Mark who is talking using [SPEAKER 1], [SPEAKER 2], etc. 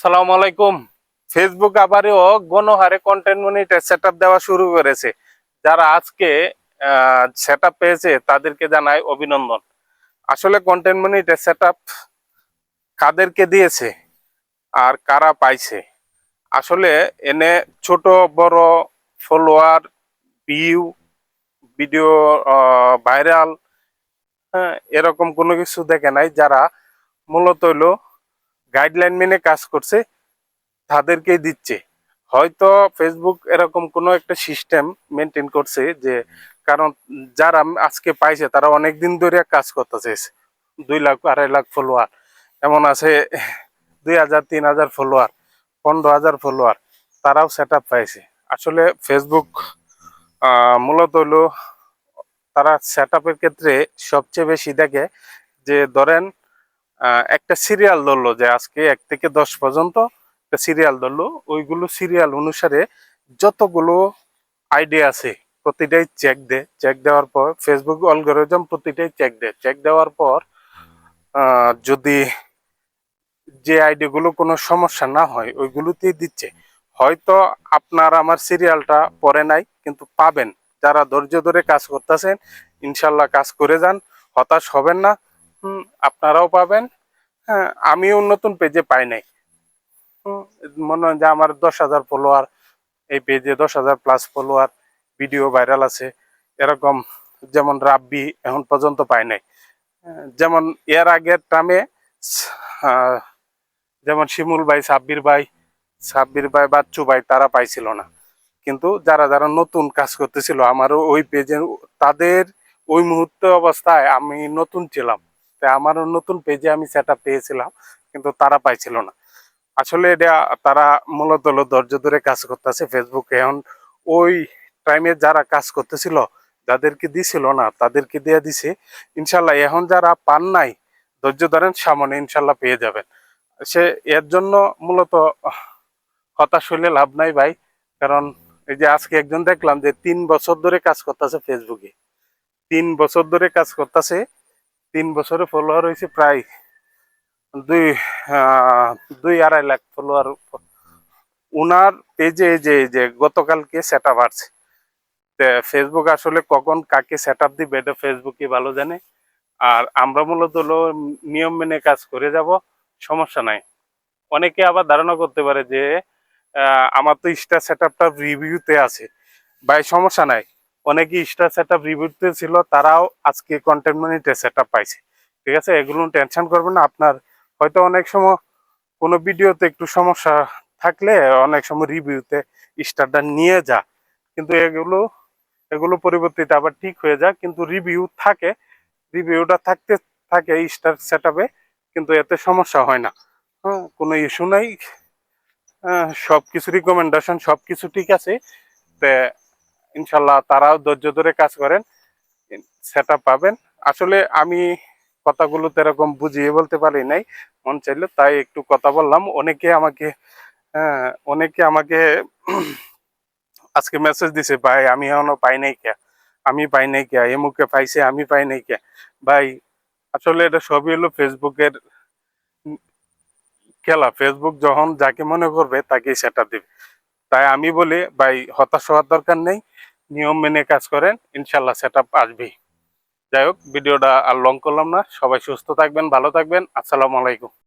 [SPEAKER 1] সালাম আলাইকুম। ফেসবুক আবারও গণহারে কন্টেন্ট মনিটর সেট দেওয়া শুরু করেছে। যারা আজকে সেট পেয়েছে, তাদেরকে জানাই অভিনন্দন। আসলে কন্টেন্ট মনিটর সেট কাদেরকে দিয়েছে আর কারা পাইছে? আসলে এনে ছোট, বড় ফলোয়ার ভিউ ভিডিও ভাইরাল হ্যাঁ এরকম কোনো কিছু দেখে নাই। যারা মূলত হলো গাইডলাইন মেনে কাজ করছে, তাদেরকেই দিচ্ছে। হয়তো ফেসবুক এরকম কোনো একটা সিস্টেম মেনটেন করছে যে, কারণ যারা আজকে পাইছে, তারা অনেক দিন ধরে কাজ করতে করতেছে। দুই লাখ, আড়াই লাখ ফলোয়ার এমন আছে, দুই হাজার, তিন হাজার ফলোয়ার পনেরো হাজার ফলোয়ার তারাও সেট পাইছে। আসলে ফেসবুক মূলত হলো, তারা সেট ক্ষেত্রে সবচেয়ে বেশি দেখে যে, ধরেন একটা সিরিয়াল ধরলো যে আজকে এক থেকে দশ পর্যন্ত একটা সিরিয়াল ধরলো। ওইগুলো সিরিয়াল অনুসারে যতগুলো আইডিয়া আছে, প্রতিটাই চেক দে চেক দেওয়ার পর ফেসবুক অলগোরিজম প্রতিটাই চেক দে চেক দেওয়ার পর যদি যে আইডি গুলো কোনো সমস্যা না হয়, ওইগুলোতেই দিচ্ছে। হয়তো আপনার আমার সিরিয়ালটা পরে নাই, কিন্তু পাবেন। যারা ধৈর্য ধরে কাজ করতেছেন, ইনশাল্লাহ কাজ করে যান, হতাশ হবেন না। আপনারাও পাবেন। হ্যাঁ আমিও নতুন পেজে পাই নাই। মনে হয় যে আমার দশ হাজার ফলোয়ার এই পেজে দশ হাজার প্লাস ফলোয়ার ভিডিও ভাইরাল আছে। এরকম যেমন রাব্বি এখন পর্যন্ত পাই নাই। হ্যাঁ, যেমন এর আগের টামে যেমন শিমুল ভাই সাব্বির ভাই সাব্বির ভাই বাচ্চু ভাই তারা পাইছিল না। কিন্তু যারা যারা নতুন কাজ করতেছিল আমারও ওই পেজে তাদের ওই মুহূর্ত অবস্থায় আমি নতুন ছিলাম। তাই আমারও নতুন পেজে আমি সেটা পেয়েছিলাম, কিন্তু তারা পাইছিল না। আসলে এটা তারা মূলত হলো ধৈর্য ধরে কাজ করতেছে ফেসবুকে এখন ওই টাইমে যারা কাজ করতেছিল, যাদেরকে দিছিল না, তাদেরকে দিয়ে দিছে। ইনশাল্লাহ এখন যারা পান নাই, ধৈর্য ধরেন সামনে ইনশাল্লাহ পেয়ে যাবেন। সে এর জন্য মূলত হতাশ হইলে লাভ নাই ভাই, কারণ এই যে আজকে একজন দেখলাম যে তিন বছর ধরে কাজ করতেছে ফেসবুকে তিন বছর ধরে কাজ করতেছে তিন বছরে ফলোয়ার হয়েছে প্রায় দুই দুই আড়াই লাখ ফলোয়ার উনার পেজে যে যে গতকালকে সেট আপ আসছে ফেসবুক আসলে কখন কাকে সেট আপ দিবে, এটা ফেসবুকই ভালো জানে। আর আমরা মূলত হলো নিয়ম মেনে কাজ করে যাব, সমস্যা নাই। অনেকে আবার ধারণা করতে পারে যে আমার তো স্টার সেট আপটা রিভিউতে আছে। ভাই, সমস্যা নাই। অনেকে স্টার সেট আপ রিভিউতে ছিল, তারাও আজকে কন্টেন্ট মিনিটে সেট আপ পাইছে। ঠিক আছে? এগুলো টেনশন করবেন না। আপনার হয়তো অনেক সময় কোনো ভিডিওতে একটু সমস্যা থাকলে অনেক সময় রিভিউতে স্টারটা নিয়ে যা। কিন্তু এগুলো এগুলো পরিবর্তিত আবার ঠিক হয়ে যায় কিন্তু রিভিউ থাকে। রিভিউটা থাকতে থাকে স্টার সেট কিন্তু এতে সমস্যা হয় না। হ্যাঁ কোনো ইস্যু নাই। সব কিছু রিকমেন্ডেশন সব কিছু ঠিক আছে। ইনশাল্লাহ তারাও ধৈর্য ধরে কাজ করেন সেট পাবেন। আসলে আমি কথাগুলো তো এরকম বুঝিয়ে বলতে পারি নাই মন চাইলো তাই একটু কথা বললাম। অনেকে আমাকে হ্যাঁ, অনেকে আমাকে আজকে মেসেজ দিছে ভাই আমি এখনও পাই নাই কে? আমি পাই নাই কে? এমুকে পাইছে আমি পাই নাই কে? ভাই আসলে এটা সবই হলো ফেসবুকের খেলা। ফেসবুক যখন যাকে মনে করবে তাকেই সেটা দিবে। তাই আমি বলি, ভাই, হতাশ হওয়ার দরকার নেই, নিয়ম মেনে কাজ করেন, ইনশাল্লাহ সেট আপ আসবেই। যাই হোক, ভিডিওটা আর লং করলাম না, সবাই সুস্থ থাকবেন, ভালো থাকবেন, আসসালামু আলাইকুম।